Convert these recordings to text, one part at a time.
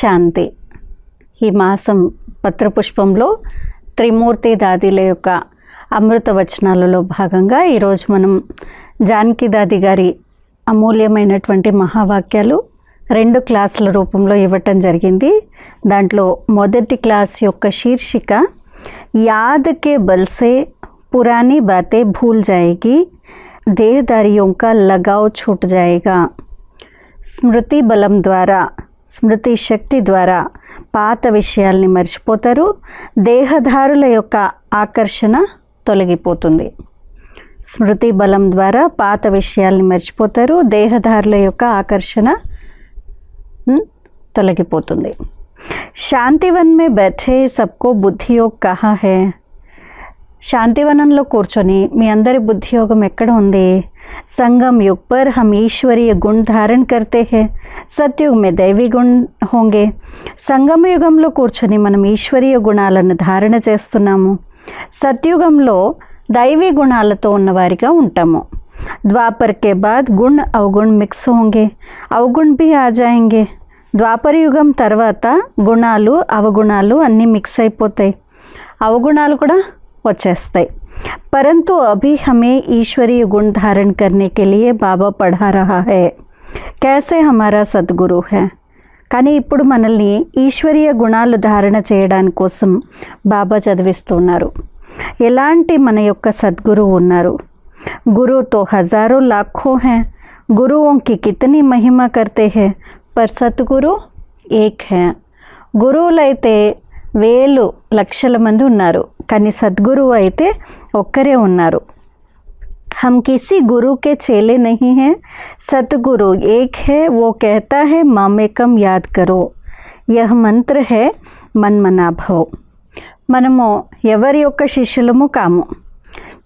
శాంతి. ఈ మాసం పత్రపుష్పంలో త్రిమూర్తి దాదిల యొక్క అమృత వచనాలలో భాగంగా ఈరోజు మనం జానకి దాది గారి అమూల్యమైనటువంటి మహావాక్యాలు రెండు క్లాసుల రూపంలో ఇవ్వటం జరిగింది. దాంట్లో మొదటి క్లాస్ యొక్క శీర్షిక యాదకే బల్సే పురాణి బాతే భూల్ జాయేగి దేహదారియొంక లగావ్ చూట్ జాయేగా. స్మృతి బలం ద్వారా స్మృతి శక్తి ద్వారా పాత విషయాల్ని మర్చిపోతారు. దేహదారుల యొక్క ఆకర్షణ తొలగిపోతుంది. స్మృతి బలం ద్వారా పాత విషయాల్ని మర్చిపోతారు. దేహదారుల యొక్క ఆకర్షణ తొలగిపోతుంది. శాంతివన్ మే బెఠే సబ్కో బుద్ధియోగ్ కహా హే? శాంతివనంలో కూర్చొని మీ అందరి బుద్ధియోగం ఎక్కడ ఉంది संगम युग पर हम ईश्वरीय गुण धारण करते हैं సత్యుగ్ మే దైవీ గుణ్ హోంగే సంగమ యుగంలో కూర్చొని మనం ఈశ్వరీయ గుణాలను ధారణ చేస్తున్నాము సత్యుగంలో దైవీ గుణాలతో ఉన్నవారిగా ఉంటాము ద్వాపర్ కే బాద్ గుణ్ అవగుణ్ మిక్స్ హోంగే అవగుణ్ భీ ఆ జాయింగే ద్వాపర యుగం తర్వాత గుణాలు అవగుణాలు అన్నీ మిక్స్ అయిపోతాయి అవగుణాలు కూడా వచ్చేస్తాయి परंतु अभी हमें ईश्वरीय गुण धारण करने के लिए बाबा पढ़ा रहा है कैसे हमारा సద్గురు है కానీ ఇప్పుడు మనల్ని ఈశ్వరీయ గుణాలు ధారణ చేయడానికి కోసం బాబా చదివిస్తున్నారు ఎలాంటి మన యొక్క సద్గురువు ఉన్నారు गुरु तो हजारों लाखों हैं गुरुओं की कितनी महिमा करते हैं पर सतगुरु एक है గురువులైతే వేలు లక్షల మంది ఉన్నారు కానీ సద్గురువు అయితే ఒక్కరే ఉన్నారు हम किसी गुरु के चेले नहीं हैं सतगुरु एक है वो कहता है मामेकम याद करो यह మంత్ర है మన్మనాభవ్ మనము ఎవరి యొక్క శిష్యులము కాము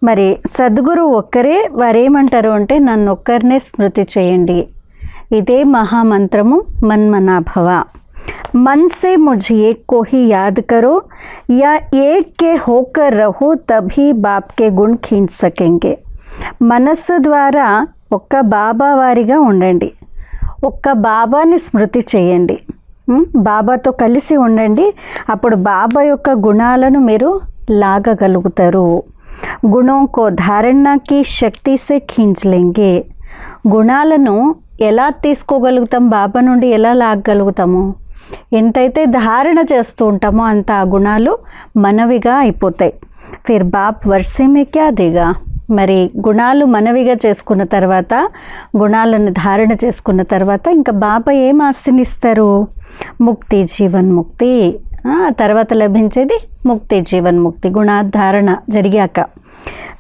మరి సద్గురు ఒక్కరే వారేమంటారు అంటే నన్ను ఒక్కరినే స్మృతి చేయండి ఇదే మహామంత్రము మన్మనాభవ मन से मुझे एक को ही याद करो या एक के होकर रहो तभी बाप के गुण खींच सकेंगे మనస్సు ద్వారా ఒక్క బాబా వారిగా ఉండండి ఒక్క బాబాని స్మృతి చేయండి ఉం? బాబాతో కలిసి ఉండండి అప్పుడు బాబా యొక్క గుణాలను మీరు లాగగలుగుతారు గుణం కో ధారణకి శక్తి సే ఖీంచలేంగే గుణాలను ఎలా తీసుకోగలుగుతాం బాబా నుండి ఎలా లాగగలుగుతాము ఎంతైతే ధారణ చేస్తూ ఉంటామో అంత ఆ గుణాలు మనవిగా అయిపోతాయి ఫిర్ బాప్ వర్షమే క్యా దేగా మరి గుణాలు మనవిగా చేసుకున్న తర్వాత గుణాలను ధారణ చేసుకున్న తర్వాత ఇంకా బాబా ఏం ఆస్తినిస్తారు ముక్తి జీవన్ ముక్తి ఆ, తర్వాత లభించేది ముక్తి జీవన్ ముక్తి గుణాధారణ జరిగాక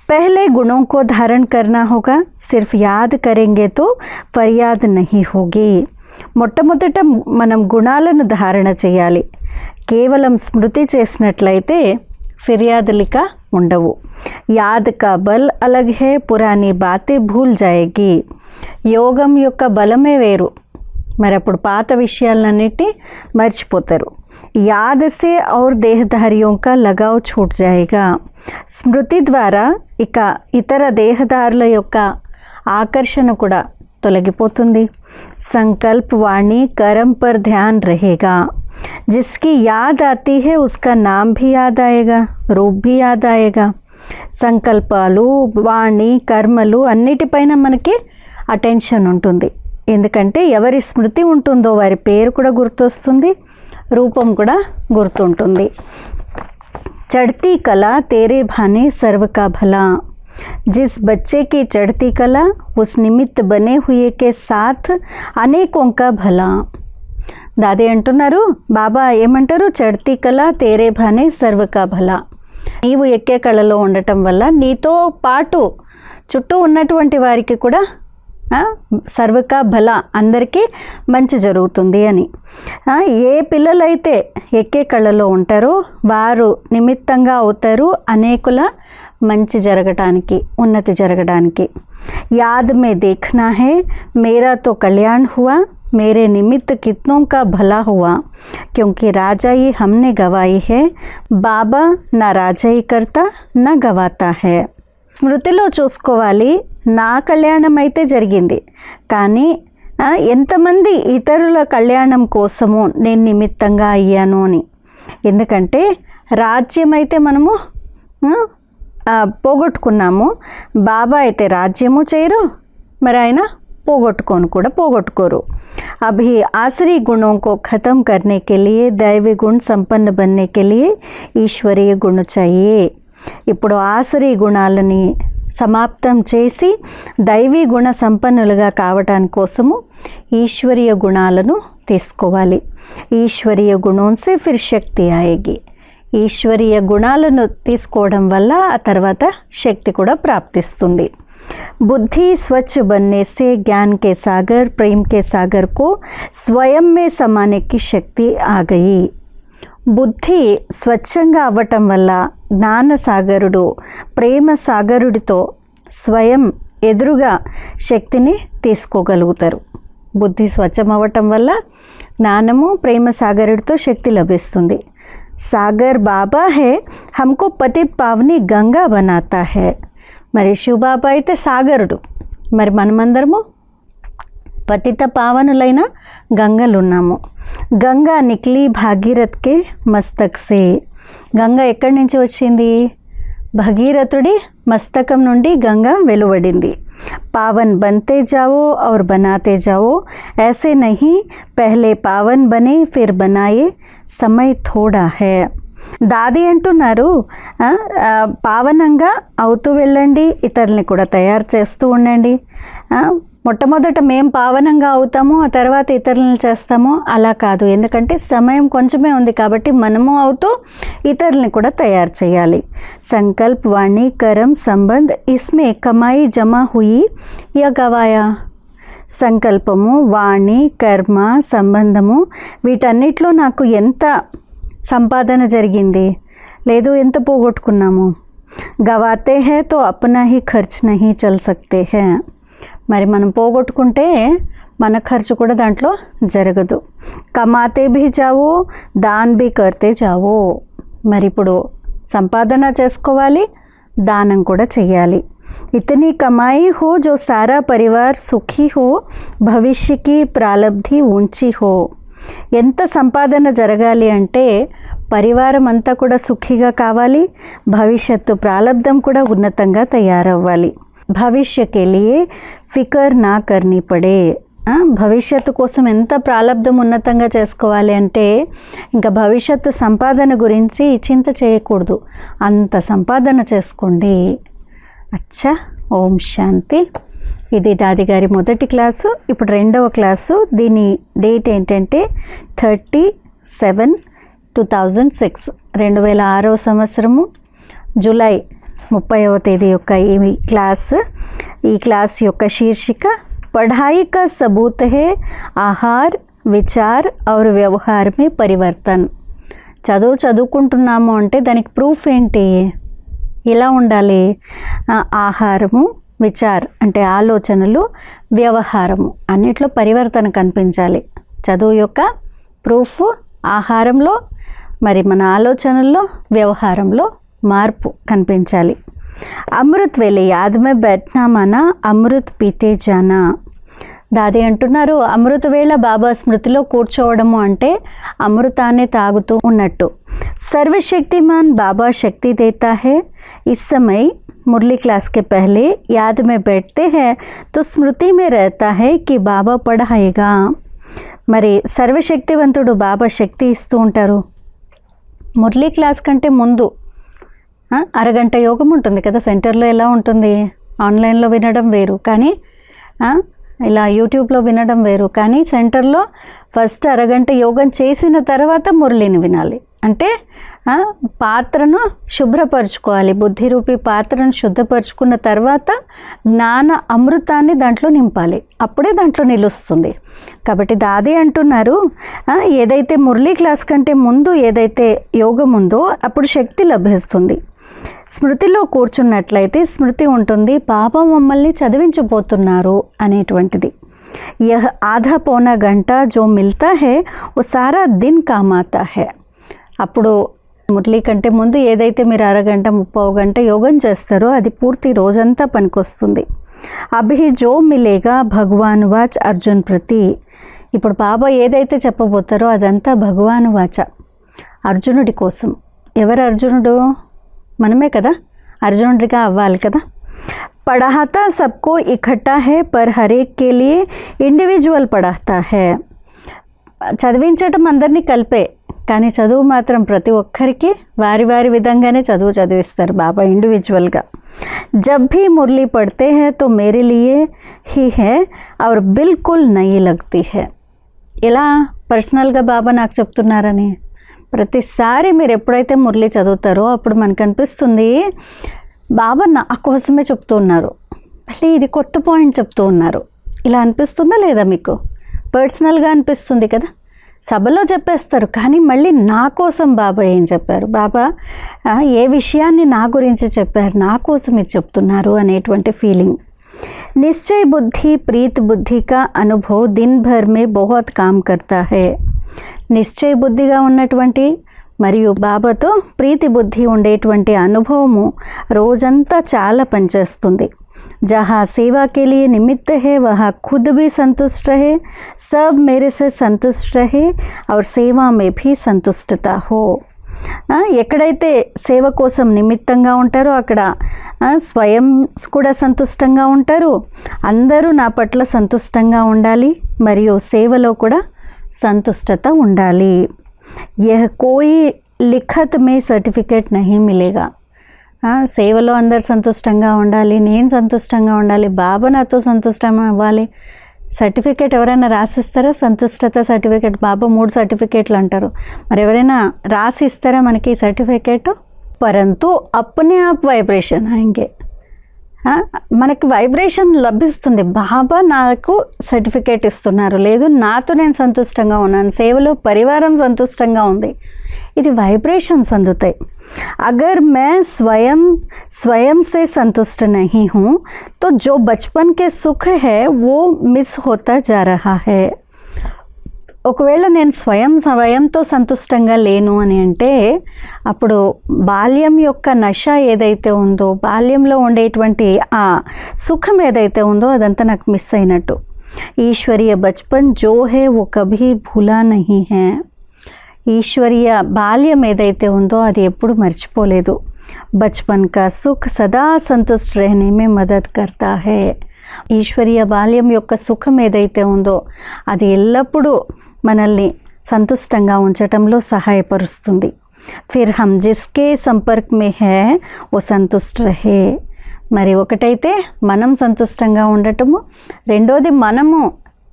पहले गुणों को धारण करना होगा सिर्फ याद करेंगे तो फरियाद नहीं होगी మొట్టమొదట మనం గుణాలను ధారణ చేయాలి. కేవలం స్మృతి చేసినట్లయితే ఫిర్యాదులిక ఉండవు. యాద్ కా బల్ అలగ్ పురాణి బాతే భూల్ జాయగి. యోగం యొక్క బలమే వేరు. మరి అప్పుడు పాత విషయాలన్నిటి మర్చిపోతారు. యాదసే ఔర్ దేహధార్యోంక లగావ్ చూట్ జాయిగా. స్మృతి ద్వారా ఇక ఇతర దేహదారుల యొక్క ఆకర్షణ కూడా తొలగిపోతుంది. संकल्प वाणी कर्म पर ध्यान रहेगा जिसकी याद आती है उसका नाम भी याद आएगा रूप भी याद आएगा సంకల్పాలు వాణి కర్మలు అన్నిటిపైన మనకి అటెన్షన్ ఉంటుంది ఎందుకంటే ఎవరి స్మృతి ఉంటుందో వారి పేరు కూడా గుర్తొస్తుంది రూపం కూడా గుర్తుంటుంది चढ़ती कला तेरे भाने सर्व का भला जिस बच्चे की चढ़ती कला उस निमित्त बने हुए के साथ अनेकों का भला దాది అంటున్నారు బాబా ఏమంటారు చడ్తీ కళ తేరే భానే సర్వకా భల నీవు ఎక్కే కళలో ఉండటం వల్ల నీతో పాటు చుట్టూ ఉన్నటువంటి వారికి కూడా ఆ, సర్వకా భల అందరికీ మంచి జరుగుతుంది అని ఆ, ఏ పిల్లలైతే ఎక్కే కళలో ఉంటారో వారు నిమిత్తంగా అవుతారు అనేకుల మంచి జరగటానికి ఉన్నతి జరగడానికి యాద్ మే देखना है मेरा तो कल्याण हुआ मेरे निमित्त कितनों का भला हुआ क्योंकि राजाई हमने गवाई है बाबा ना राजाई करता ना गवाता है స్మృతిలో చూసుకోవాలి నా కళ్యాణం అయితే జరిగింది కానీ ఆ, ఎంతమంది ఇతరుల కళ్యాణం కోసము నేను నిమిత్తంగా అయ్యాను అని ఎందుకంటే రాజ్యం అయితే మనము ఆ, ఆ, పోగొట్టుకున్నాము బాబా అయితే రాజ్యము చేయరు మరి ఆయన పోగొట్టుకోను కూడా పోగొట్టుకోరు अभी आसरी गुणों को खत्म करने के लिए दैवी गुण संपन्न बनने के लिए ఈశ్వరీయ గుణ चाहिए ఇప్పుడు ఆసరీ గుణాలని సమాప్తం చేసి దైవీ గుణ సంపన్నులుగా కావటానికి కోసము ఈశ్వరీయ గుణాలను తీసుకోవాలి ఈశ్వరీయ గుణంసే ఫిర్ శక్తి ఆయేగి ఈశ్వరీయ గుణాలను తీసుకోవడం వల్ల ఆ తర్వాత శక్తి కూడా ప్రాప్తిస్తుంది बुद्धि स्वच्छ बनने से ज्ञान के सागर प्रेम के सागर को स्वयं में समाने की शक्ति आ गई బుద్ధి స్వచ్ఛంగా అవ్వటం వల్ల జ్ఞాన సాగరుడు ప్రేమ సాగరుడితో స్వయం ఎదురుగా శక్తిని తీసుకోగలుగుతారు బుద్ధి స్వచ్ఛం అవ్వటం వల్ల జ్ఞానము ప్రేమ సాగరుడితో శక్తి లభిస్తుంది సాగర్ బాబా హే హమ్కో పతిత్ పావని గంగా బనాతా హే మరి శివబాబా అయితే సాగరుడు మరి మనమందరము పతిత పావనులైన గంగలున్నాము గంగా నిక్లీ భాగీరథ్కే మస్తక్ సే గంగ ఎక్కడి నుంచి వచ్చింది భగీరథుడి మస్తకం నుండి గంగ వెలువడింది पावन बनते जाओ और बनाते जाओ ऐसे नहीं पहले पावन बने फिर बनाए समय थोड़ा है దాది అంటున్నారు ఆ, ఆ, పావనంగా అవుతూ వెళ్ళండి ఇతరుల్ని కూడా తయారు చేస్తూ ఉండండి ఆ, మొట్టమొదట మేము పావనంగా అవుతాము ఆ తర్వాత ఇతరులను చేస్తాము అలా కాదు. ఎందుకంటే సమయం కొంచెమే ఉంది కాబట్టి మనము అవుతూ ఇతరుల్ని కూడా తయారు చేయాలి. సంకల్ప్ వాణి కరం సంబంధ్ ఇస్మే కమాయి జమా హుయి యా గవాయా సంకల్పము వాణి కర్మ సంబంధము వీటన్నిటిలో నాకు ఎంత సంపాదన జరిగింది? లేదు ఎంత పోగొట్టుకున్నాము? గవాతే హే తో అప్నా హీ ఖర్చ్ నహీ చల్ సక్తే హే. మరి మనం పోగొట్టుకుంటే మన ఖర్చు కూడా దాంట్లో జరగదు. కమాతే భీ చావు దాన్ బి కర్తే చావు మరి ఇప్పుడు సంపాదన చేసుకోవాలి దానం కూడా చెయ్యాలి. ఇతని కమాయి హో జో సారా పరివార్ సుఖీ హో భవిష్యకి ప్రాలబ్ధి ఉంచి హో. ఎంత సంపాదన జరగాలి అంటే పరివారం అంతా కూడా సుఖీగా కావాలి భవిష్యత్తు ప్రాలబ్ధం కూడా ఉన్నతంగా తయారవ్వాలి. భవిష్యకే లియే ఫికర్ నా కర్ని పడే. భవిష్యత్తు కోసం ఎంత ప్రాలబ్ధం ఉన్నతంగా చేసుకోవాలి అంటే ఇంకా భవిష్యత్తు సంపాదన గురించి చింత చేయకూడదు. అంత సంపాదన చేసుకోండి. అచ్చా ఓం శాంతి. ఇది దాది గారి మొదటి క్లాసు ఇప్పుడు రెండవ క్లాసు. దీని డేట్ ఏంటంటే thirty seven two thousand six రెండు వేల ఆరవ సంవత్సరము జూలై ముప్పైవ తేదీ యొక్క ఈ క్లాస్ ఈ క్లాస్ యొక్క శీర్షిక పఢాయి కా సబూత్ హే ఆహార్ విచార్ ఔర్ వ్యవహార్ మే పరివర్తన్. చదువు చదువుకుంటున్నాము అంటే దానికి ప్రూఫ్ ఏంటి? ఎలా ఉండాలి? ఆహారము విచార్ అంటే ఆలోచనలు వ్యవహారము అన్నిట్లో పరివర్తన కనిపించాలి. చదువు యొక్క ప్రూఫ్ ఆహారంలో మరి మన ఆలోచనల్లో వ్యవహారంలో మార్పు కనిపించాలి. అమృత్ వెలి ఆదమే బెట్నామానా అమృత్ పీతే జనా. దాది అంటున్నారు అమృతవేళ బాబా స్మృతిలో కూర్చోవడము అంటే అమృతాన్ని తాగుతూ ఉన్నట్టు. సర్వశక్తిమాన్ బాబా శక్తి దేతా హే ఇస్సమై मुरली क्लास के पहले याद में बैठते हैं तो स्मृति में रहता है कि మరి సర్వశక్తివంతుడు బాబా శక్తి ఇస్తూ ఉంటారు. మురళీ క్లాస్ కంటే ముందు అరగంట యోగం ఉంటుంది కదా సెంటర్లో ఎలా ఉంటుంది? ఆన్లైన్లో వినడం వేరు కానీ ఇలా యూట్యూబ్లో వినడం వేరు కానీ సెంటర్లో ఫస్ట్ అరగంట యోగం చేసిన తర్వాత మురళిని వినాలి. అంటే పాత్రను శుభ్రపరచుకోవాలి. బుద్ధిరూపి పాత్రను శుద్ధపరచుకున్న తర్వాత జ్ఞాన అమృతాన్ని దాంట్లో నింపాలి. అప్పుడే దాంట్లో నిలుస్తుంది. కాబట్టి దాది అంటున్నారు ఏదైతే మురళీ క్లాస్ కంటే ముందు ఏదైతే యోగం ఉందో అప్పుడు శక్తి లభిస్తుంది. స్మృతిలో కూర్చున్నట్లయితే స్మృతి ఉంటుంది పాప మమ్మల్ని చదివించబోతున్నారు అనేటువంటిది. యహ ఆధా పౌనా గంట జో మిల్తా హే ఓ సారా దిన్ కామాతా హే. అప్పుడు మురళీ కంటే ముందు ఏదైతే మీరు అరగంట ముప్పై గంట యోగం చేస్తారో అది పూర్తి రోజంతా పనికొస్తుంది. అభి జో మిలేగా భగవాన్ వాచ్ అర్జున్ ప్రతి. ఇప్పుడు బాబా ఏదైతే చెప్పబోతారో అదంతా భగవాన్ వాచ అర్జునుడి కోసం. ఎవరు అర్జునుడు? మనమే కదా అర్జునుడిగా అవ్వాలి కదా पढ़ाता सबको इकट्ठा है पर हरेक के लिए इंडिविजुअल पढ़ाता है చదివించటం అందరినీ కలిపే కానీ చదువు మాత్రం ప్రతి ఒక్కరికి వారి వారి విధంగానే చదువు చదివిస్తారు బాబా ఇండివిజువల్గా జబ్ భీ మురళీ పడితే హే తో మేరే లియే హీ హే ఔర్ బిల్కుల్ నయ్యి లగ్తీ హే ఇలా పర్సనల్గా బాబా నాకు చెప్తున్నారని ప్రతిసారి మీరు ఎప్పుడైతే మురళి చదువుతారో అప్పుడు మనకు అనిపిస్తుంది బాబా నా కోసమే చెప్తూ ఉన్నారు మళ్ళీ ఇది కొత్త పాయింట్ చెప్తూ ఉన్నారు ఇలా అనిపిస్తుందా లేదా మీకు పర్సనల్గా అనిపిస్తుంది కదా సభలో చెప్పేస్తారు కానీ మళ్ళీ నా కోసం బాబా ఏం చెప్పారు బాబా ఆ, ఏ విషయాన్ని నా గురించి చెప్పారు నా కోసం ఇది చెప్తున్నారు అనేటువంటి ఫీలింగ్ निश्चय बुद्धि प्रीत बुद्धि का अनुभव दिन भर में बहुत काम करता है నిశ్చయ బుద్ధిగా ఉన్నటువంటి మరియు బాబాతో ప్రీతి బుద్ధి ఉండేటువంటి అనుభవము రోజంతా చాలా పనిచేస్తుంది जहाँ सेवा के लिए निमित्त है वहाँ खुद भी संतुष्ट रहे सब मेरे से संतुष्ट रहे और सेवा में भी संतुष्टता हो ఆ, ఎక్కడైతే సేవ కోసం నిమిత్తంగా ఉంటారో అక్కడ ఆ, స్వయం కూడా సంతుష్టంగా ఉంటారు అందరూ నా పట్ల సంతుష్టంగా ఉండాలి మరియు సేవలో కూడా సంతుష్టత ఉండాలి. యహ కోయి లిఖత్ మే సర్టిఫికేట్ నహీ మిలేగా. సేవలో అందరు సంతుష్టంగా ఉండాలి నేను సంతుష్టంగా ఉండాలి బాబా నాతో సంతుష్టం అవ్వాలి. సర్టిఫికేట్ ఎవరైనా రాసిస్తారా? సంతుష్టత సర్టిఫికేట్ బాబా మూడు సర్టిఫికేట్లు అంటారు. మరి ఎవరైనా రాసిస్తారా మనకి సర్టిఫికేట్? పరంతు అప్పునే ఆప్ వైబ్రేషన్ ఆయంగే మనకి వైబ్రేషన్ లభిస్తుంది బాబా నాకు సర్టిఫికేట్ ఇస్తున్నారు లేదు నాతో నేను సంతుష్టంగా ఉన్నాను సేవలో పరివారం సంతుష్టంగా ఉంది ఇది వైబ్రేషన్స్ అందుతాయి अगर मैं स्वयं स्वयं से संतुष्ट नहीं हूँ तो जो बचपन के सुख है वो मिस होता जा रहा है ఒకవేళ నేను స్వయం స్వయంతో సంతుష్టంగా లేను అని అంటే అప్పుడు బాల్యం యొక్క నశ ఏదైతే ఉందో బాల్యంలో ఉండేటువంటి ఆ సుఖం ఏదైతే ఉందో అదంతా నాకు మిస్ అయినట్టు. ఈశ్వరీయ బచ్పన్ జో హే ఓ కభీ భూలా నహి హే. ఈశ్వరీయ బాల్యం ఏదైతే ఉందో అది ఎప్పుడు మర్చిపోలేదు. బచ్పన్ కా సుఖ సదా సంతుష్ట రహనేమే మదత్ కర్తా హే. ఈశ్వరీయ బాల్యం యొక్క సుఖం ఏదైతే ఉందో అది ఎల్లప్పుడూ మనల్ని సంతుష్టంగా ఉంచటంలో సహాయపరుస్తుంది ఫిర్ హమ్ జిస్కే సంపర్క్ మే హే ఓ సంతుష్ట్ రహే మరి ఒకటైతే మనం సంతుష్టంగా ఉండటము రెండోది మనము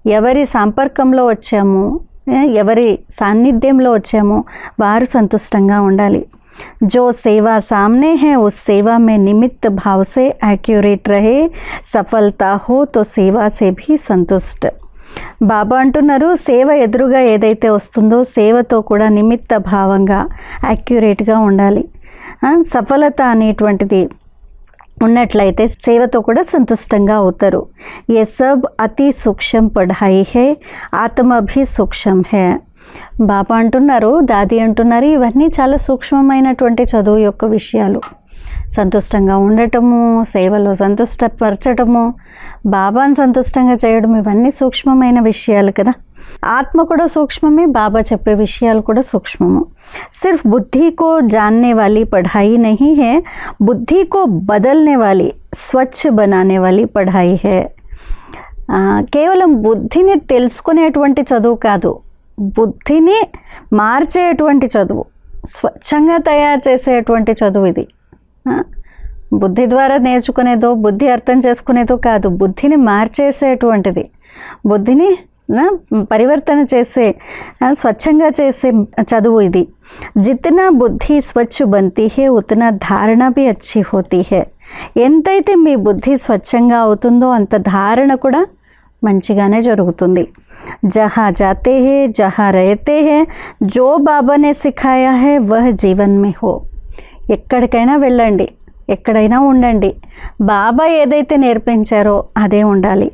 ఎవరి సంపర్కంలో వచ్చాము ఏ, ఎవరి సాన్నిధ్యంలో వచ్చామో వారు సంతుష్టంగా ఉండాలి जो सेवा सामने है उस सेवा में निमित्त भाव से एक्यूरेट रहे सफलता हो तो सेवा से भी संतुष्ट బాబా అంటున్నారు సేవ ఎదురుగా ఏదైతే వస్తుందో సేవతో కూడా నిమిత్త భావంగా యాక్యురేట్గా ఉండాలి. సఫలత అనేటువంటిది ఉన్నట్లయితే సేవతో కూడా సంతుష్టంగా అవుతారు. ఏ సబ్ అతి సూక్ష్మం పఢాయి హే ఆత్మభి సూక్ష్మం హే. బాబా అంటున్నారు దాది అంటున్నారు ఇవన్నీ చాలా సూక్ష్మమైనటువంటి చదువు యొక్క విషయాలు. సంతుష్టంగా ఉండటము సేవలో సంతుష్టపరచటము బాబాను సంతుష్టంగా చేయడం ఇవన్నీ సూక్ష్మమైన విషయాలు కదా. ఆత్మ కూడా సూక్ష్మమే బాబా చెప్పే విషయాలు కూడా సూక్ష్మము. సిర్ఫ్ బుద్ధికో జాన్నే వాలి పఢాయి నహి హే. బుద్ధి కో బదల్నే వాలి స్వచ్ఛ బనానే వాలి పఢాయి హే. కేవలం బుద్ధిని తెలుసుకునేటువంటి చదువు కాదు బుద్ధిని మార్చేటువంటి చదువు స్వచ్ఛంగా తయారు చేసేటువంటి చదువు ఇది. బుద్ధి ద్వారా నేర్చుకునేదో బుద్ధి అర్థం చేసుకునేదో కాదు. బుద్ధిని మార్చేసేటువంటిది. బుద్ధిని పరివర్తన చేసే స్వచ్ఛంగా చేసే చదువు ఇది. జితనా బుద్ధి స్వచ్ఛ బంతి హే ఉతనా ధారణ బి అచ్చి హోతీ హే. ఎంతైతే మీ బుద్ధి స్వచ్ఛంగా అవుతుందో అంత ధారణ కూడా మంచిగానే జరుగుతుంది. జహా జాతే హే జహా రహతే హే జో బాబా నే సిఖాయా హే వహ్ జీవన్ మే హో. ఎక్కడికైనా వెళ్ళండి ఎక్కడైనా ఉండండి బాబా ఏదైతే నేర్పించారో అదే ఉండాలి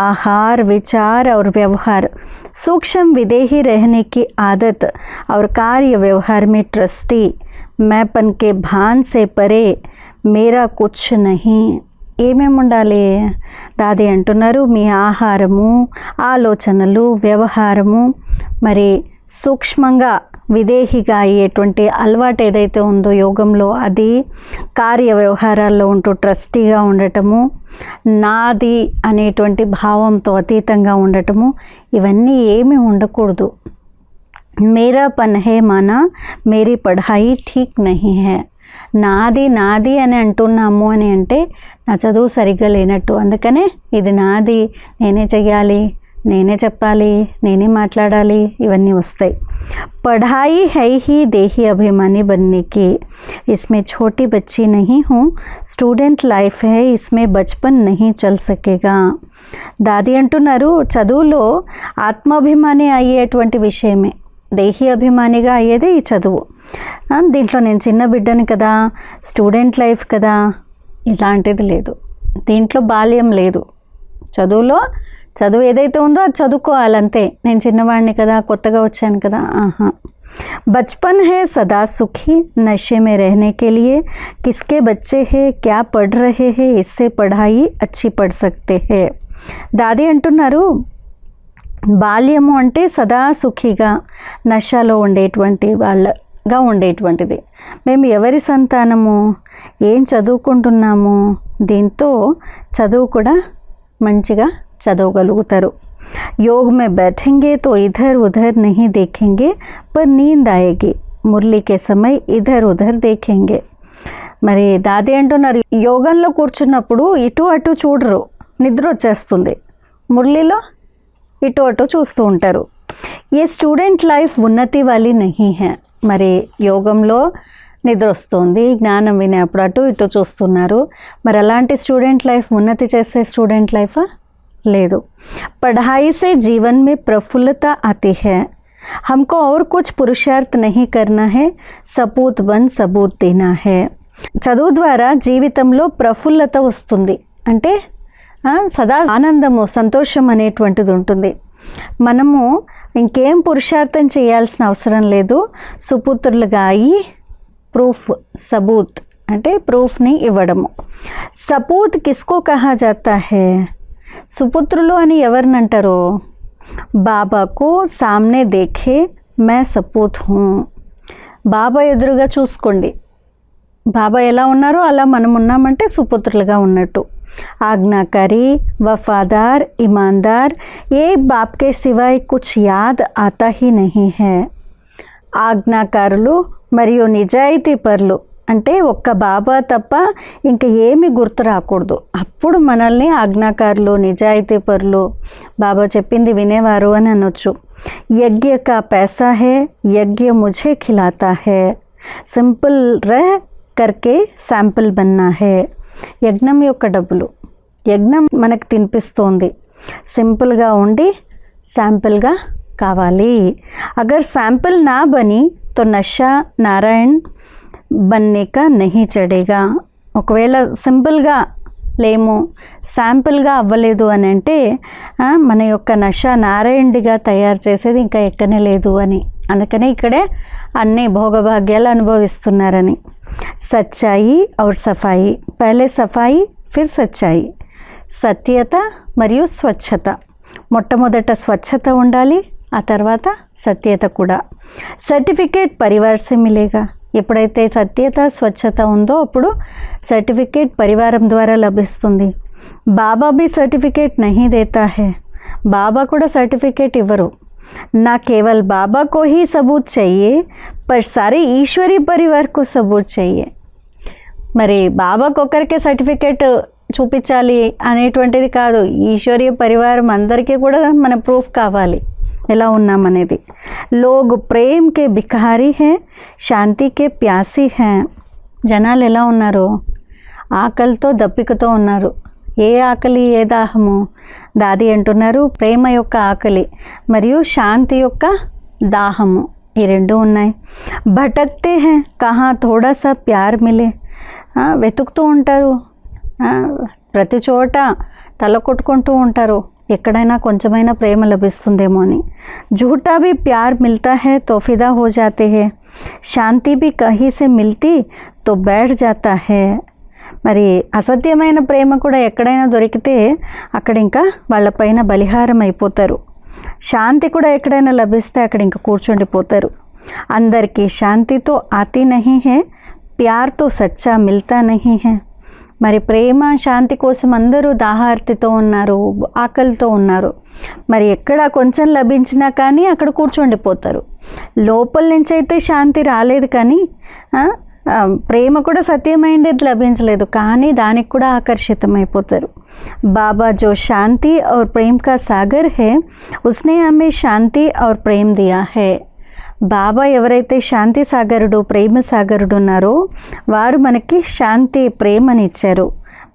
आहार विचार और व्यवहार सूक्ष्म विदेही रहने की आदत और कार्य व्यवहार में ट्रस्टी मैंपन के भान से परे मेरा कुछ नहीं ఏమేమి ఉండాలి దాది అంటున్నారు మీ ఆహారము ఆలోచనలు వ్యవహారము మరి సూక్ష్మంగా విదేహిగా అయ్యేటువంటి అలవాటు ఏదైతే ఉందో యోగంలో అది కార్య వ్యవహారాల్లో ఉంటూ ట్రస్టీగా ఉండటము నాది అనేటువంటి భావంతో అతీతంగా ఉండటము ఇవన్నీ ఏమి ఉండకూడదు. మేరా పన్ హే మానా మేరీ పఢాయి ఠీక్ నహి హే. నాది నాది అని అంటున్నాము అని అంటే నా చదువు సరిగ్గా లేనట్టు. అందుకనే ఇది నాది నేనే చెయ్యాలి. నేనే చెప్పాలి నేనే మాట్లాడాలి ఇవన్నీ వస్తాయి पढ़ाई है ही देही अभिमानी बनने की इसमें छोटी बच्ची नहीं हूँ स्टूडेंट लाइफ है इसमें बचपन नहीं चल सकेगा దాది అంటున్నారు చదువులో ఆత్మాభిమాని అయ్యేటువంటి విషయమే దేహి అభిమానిగా అయ్యేదే ఈ చదువు ఆ, దీంట్లో నేను చిన్న బిడ్డని కదా స్టూడెంట్ లైఫ్ కదా ఇలాంటిది లేదు దీంట్లో బాల్యం లేదు చదువులో చదువు ఏదైతే ఉందో అది చదువుకోవాలంతే నేను చిన్నవాడిని కదా కొత్తగా వచ్చాను కదా ఆహా बचपन है सदा सुखी नशे में रहने के लिए किसके बच्चे हैं क्या पढ़ रहे हैं इससे पढ़ाई अच्छी पढ़ सकते हैं దాది అంటున్నారు బాల్యము అంటే సదా సుఖిగా నశలో ఉండేటువంటి వాళ్ళగా ఉండేటువంటిది మేము ఎవరి సంతానము ఏం చదువుకుంటున్నాము దీంతో చదువు కూడా మంచిగా చదవగలుగుతారు योग में बैठेंगे तो इधर उधर नहीं देखेंगे पर नींद आएगी మురళి के समय ఇధర్ ఉధర్ దేఖెంగే మరి దాది అంటున్నారు యోగంలో కూర్చున్నప్పుడు ఇటు అటు చూడరు నిద్ర వచ్చేస్తుంది మురళిలో ఇటు అటు చూస్తూ ఉంటారు ఏ స్టూడెంట్ లైఫ్ ఉన్నతి వాలి నహీ హే మరి యోగంలో నిద్ర వస్తుంది జ్ఞానం వినేప్పుడు అటు ఇటు చూస్తున్నారు మరి అలాంటి స్టూడెంట్ లైఫ్ ఉన్నతి చేసే స్టూడెంట్ లైఫ్ లేదు पढ़ाई से जीवन में प्रफुल्लता आती है हमको और कुछ पुरुषार्थ नहीं करना है सपूत बन सबूत देना है చదువు ద్వారా జీవితంలో ప్రఫుల్లత వస్తుంది అంటే ఆ, సదా ఆనందము సంతోషం అనేటువంటిది ఉంటుంది మనము ఇంకేం పురుషార్థం చేయాల్సిన అవసరం లేదు సుపుత్రులుగా అయ్యి ప్రూఫ్ సబూత్ అంటే ప్రూఫ్ని ఇవ్వడము సపూత్ కిస్కో కహా జాతా హే సుపుత్రులు అని ఎవరినంటారు? బాబాకు సామ్నే దేఖే మే సపూత్ హూ. బాబా ఎదురుగా చూసుకోండి. బాబా ఎలా ఉన్నారో అలా మనం ఉన్నామంటే సుపుత్రులుగా ఉన్నట్టు. ఆజ్ఞాకారి వఫాదార్ ఇమాందార్ ఏ బాబ్కే సివాయ్ కుచ్ యాద్ याद आता ही ఆజ్ఞాకారులు మరియు నిజాయితీ పరులు అంటే ఒక్క బాబా తప్ప ఇంకా ఏమి గుర్తు రాకూడదు. అప్పుడు మనల్ని ఆజ్ఞాకారులు నిజాయితీ పరులు బాబా చెప్పింది వినేవారు అని అనొచ్చు. యజ్ఞ కా పేసా హే యజ్ఞ ముఝే ఖిలాతా హే. సింపుల్ రే కర్కే శాంపుల్ బన్నా హే. యజ్ఞం యొక్క డబ్బులు. యజ్ఞం మనకు తినిపిస్తోంది. సింపుల్గా ఉండి శాంపుల్గా కావాలి. అగర్ శాంపుల్ నా బని తో నషా నారాయణ్ బన్నేకా నహి చడేగా. ఒకవేళ సింపుల్గా లేము శాంపుల్గా అవ్వలేదు అని అంటే మన యొక్క నష నారాయణుడిగా తయారు చేసేది ఇంకా ఎక్కనే లేదు అని. అందుకనే ఇక్కడే అన్ని భోగభాగ్యాలు అనుభవిస్తున్నారని. సచ్చాయి ఔర్ సఫాయి. పహలే సఫాయి ఫిర్ సచ్చాయి. సత్యత మరియు స్వచ్ఛత. మొట్టమొదట స్వచ్ఛత ఉండాలి ఆ తర్వాత సత్యత కూడా. సర్టిఫికేట్ పరివార్సే మిలేగా. ఎప్పుడైతే సత్యత స్వచ్ఛత ఉందో అప్పుడు సర్టిఫికేట్ పరివారం ద్వారా లభిస్తుంది. బాబా బి సర్టిఫికేట్ నహి దేతా హే. బాబా కూడా సర్టిఫికేట్ ఇవ్వరు. నా కేవల్ బాబా కో హీ సబూత్ చెయ్యే పర్ సారీ ఈశ్వరీ పరివార్ కో సబూత్ చెయ్యే మరి ఒకరికే సర్టిఫికేట్ చూపించాలి అనేటువంటిది కాదు ఈశ్వరియ పరివారం అందరికీ కూడా మన ప్రూఫ్ కావాలి. ఎలా ఉన్నామనేది లోగ్ ప్రేమ్ కే బికారి హే శాంతికే ప్యాసి హే. జనాలు ఎలా ఉన్నారు? ఆకలితో దప్పికతో ఉన్నారు. ఏ ఆకలి ఏ దాహము? దాది అంటున్నారు ప్రేమ యొక్క ఆకలి మరియు శాంతి యొక్క దాహము. ఈ రెండు ఉన్నాయి. భటక్తే హే కహా థోడా సా ప్యార్ మిలే. వెతుకుతూ ఉంటారు. ప్రతి చోట తల కొట్టుకుంటూ ఉంటారు. ఎక్కడైనా కొంచెమైనా ప్రేమ లభిస్తుందేమో అని. జూటా బి ప్యార్ మిల్తా హే తోఫిదా హో జాతే హే. శాంతి బి కహీ సే మిల్తీ తో బ్యాడ్ జాతా హే. మరి అసత్యమైన ప్రేమ కూడా ఎక్కడైనా దొరికితే అక్కడ ఇంకా వాళ్ళపైన బలిహారం అయిపోతారు. శాంతి కూడా ఎక్కడైనా లభిస్తే అక్కడ ఇంకా కూర్చుండిపోతారు. అందరికీ శాంతితో ఆతి నహి హే ప్యార్తో సచ్చా మిల్తా నహి హే. మరి ప్రేమ శాంతి కోసం అందరూ దాహార్తితో ఉన్నారు ఆకలితో ఉన్నారు. మరి ఎక్కడ కొంచెం లభించినా కానీ అక్కడ కూర్చోండిపోతారు. లోపల నుంచి అయితే శాంతి రాలేదు కానీ ప్రేమ కూడా సత్యమైంది లభించలేదు కానీ దానికి కూడా ఆకర్షితమైపోతారు. బాబా జో శాంతి ఔర్ ప్రేమ్ కా సాగర్ హే ఉస్నే ఆమె శాంతి और ప్రేమ్ దియా హే. బాబా ఎవరైతే శాంతి సాగరుడు ప్రేమ సాగరుడు ఉన్నారో వారు మనకి శాంతి ప్రేమని ఇచ్చారు.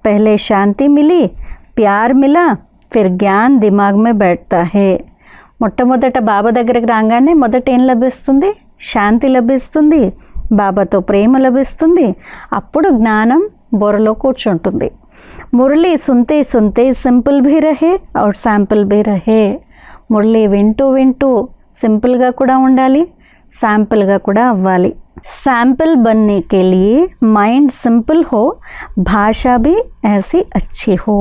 పెహలే శాంతి మిలి ప్యార్ మిలా ఫిర్ జ్ఞాన్ దిమాగ్ మే బెడతా హే. మొట్టమొదట బాబా దగ్గరికి రాగానే మొదట ఏం లభిస్తుంది? శాంతి లభిస్తుంది బాబాతో ప్రేమ లభిస్తుంది అప్పుడు జ్ఞానం బొరలో కూర్చుంటుంది. మురళి సుంతే సుంతే సింపుల్ భీ రహే ఔర్ శాంపుల్ భీ రహే. మురళి వింటూ వింటూ సింపుల్గా కూడా ఉండాలి శాంపుల్గా కూడా అవ్వాలి శాంపుల్ బన్నే కే లియే మైండ్ సింపుల్ హో భాష भी ऐसी अच्छी हो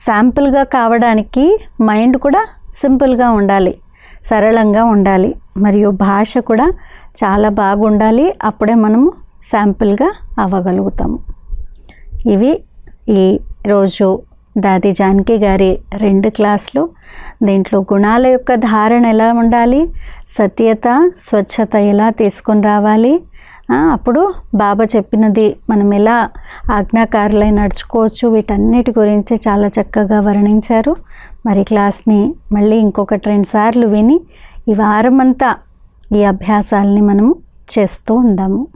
శాంపుల్గా కావడానికి మైండ్ కూడా సింపుల్గా ఉండాలి సరళంగా ఉండాలి మరియు భాష కూడా చాలా బాగుండాలి అప్పుడే మనము శాంపుల్గా అవ్వగలుగుతాము ఇవి ఈ రోజు దాది జానకి గారి రెండు క్లాసులు. దీంట్లో గుణాల యొక్క ధారణ ఎలా ఉండాలి? సత్యత స్వచ్ఛత ఎలా తీసుకొని రావాలి? అప్పుడు బాబా చెప్పినది మనం ఎలా ఆజ్ఞాకారులై నడుచుకోవచ్చు? వీటన్నిటి గురించి చాలా చక్కగా వర్ణించారు. మరి క్లాస్ని మళ్ళీ ఇంకొకటి రెండు సార్లు విని ఈ వారమంతా ఈ అభ్యాసాలని మనము చేస్తూ ఉందాము.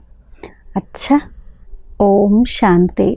అచ్చా ఓం శాంతి.